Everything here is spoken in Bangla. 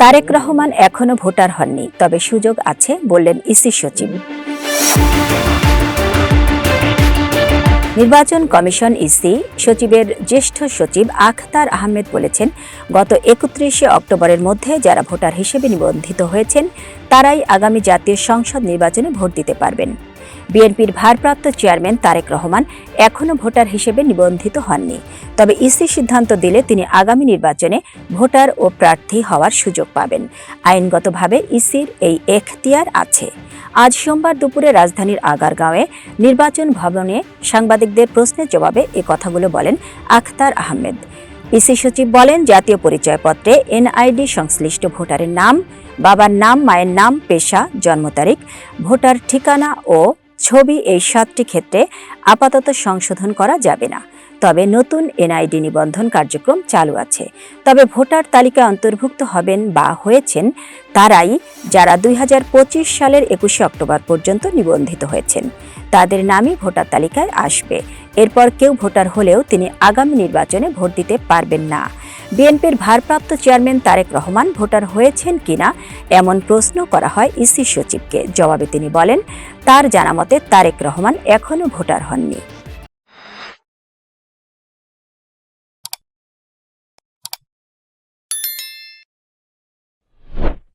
তারেক রহমান এখনও ভোটার হননি, তবে সুযোগ আছে, বললেন ইসি সচিব। নির্বাচন কমিশন ইসি, সচিবের জ্যেষ্ঠ সচিব আখতার আহমেদ বলেছেন, গত একত্রিশে অক্টোবরের মধ্যে যারা ভোটার হিসেবে নিবন্ধিত হয়েছেন, তারাই আগামী জাতীয় সংসদ নির্বাচনে ভোট দিতে পারবেন। বিএনপির ভারপ্রাপ্ত চেয়ারম্যান তারেক রহমান এখনও ভোটার হিসেবে নিবন্ধিত হননি। তবে ইসি সিদ্ধান্ত দিলে তিনি আগামী নির্বাচনে ভোটার ও প্রার্থী হওয়ার সুযোগ পাবেন। আইনগতভাবে ইসির এই এখতিয়ার আছে। আজ সোমবার দুপুরে রাজধানীর আগারগাঁওয়ে নির্বাচন ভবনে সাংবাদিকদের প্রশ্নের জবাবে এ কথাগুলো বলেন আখতার আহমেদ। ইসি সচিব বলেন, জাতীয় পরিচয়পত্রে এনআইডি সংশ্লিষ্ট ভোটারের নাম, বাবার নাম, মায়ের নাম, পেশা, জন্ম তারিখ, ভোটার ঠিকানা ও ছবি এই সাতটি ক্ষেত্রে আপাতত সংশোধন করা যাবে না। তবে নতুন এনআইডি নিবন্ধন কার্যক্রম চালু আছে। তবে ভোটার তালিকায় অন্তর্ভুক্ত হবেন বা হয়েছেন তারাই যারা দুই হাজার পঁচিশ সালের একুশে অক্টোবর পর্যন্ত নিবন্ধিত হয়েছেন। তাদের নামই ভোটার তালিকায় আসবে। এরপর কেউ ভোটার হলেও তিনি আগামী নির্বাচনে ভোট দিতে পারবেন না। বিএনপির ভারপ্রাপ্ত চেয়ারম্যান তারেক রহমান ভোটার হয়েছেন কিনা এমন প্রশ্ন করা হয় ইসি সচিবকে। জবাবে তিনি বলেন, তার জানামতে তারেক রহমান এখনও ভোটার হননি।